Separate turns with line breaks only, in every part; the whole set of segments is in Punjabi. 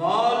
ਮਾਲ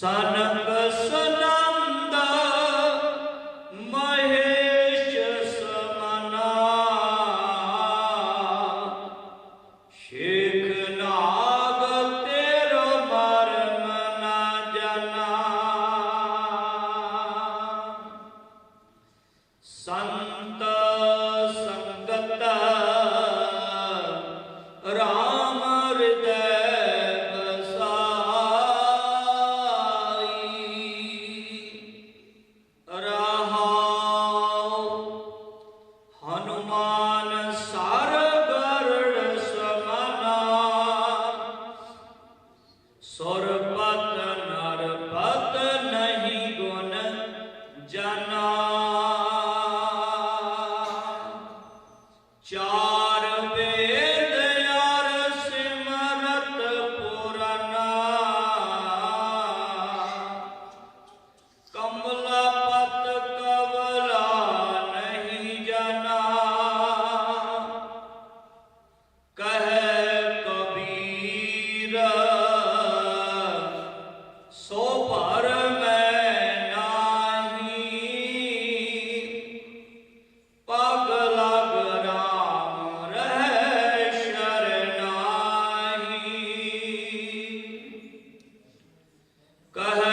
Sana, Sanang Rahman कह